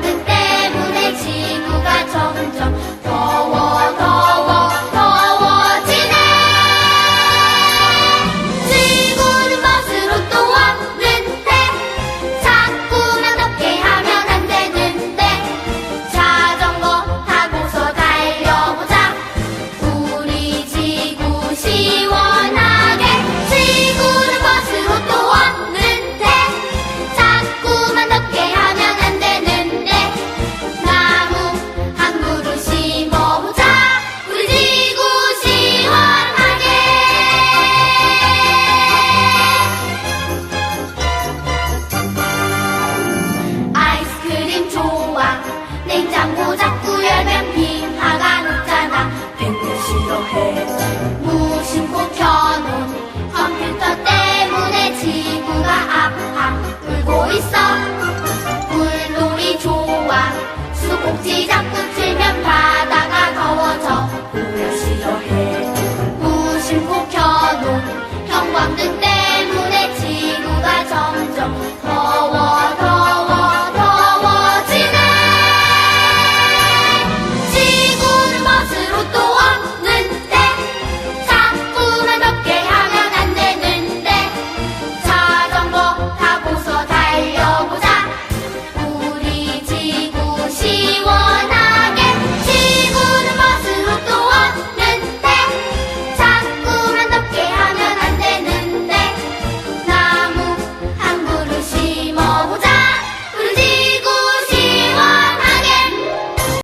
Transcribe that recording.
Thank you. 자꾸 자꾸 열면 빙하가 녹잖아. 밴드 싫어해. 무심코 켜놓은 컴퓨터 때문에 지구가 아파. 울고 있어. 물놀이 좋아. 수국지 자꾸 틀면 바다가 더워져. 보면 싫어해. 무심코 켜놓은 형광등 때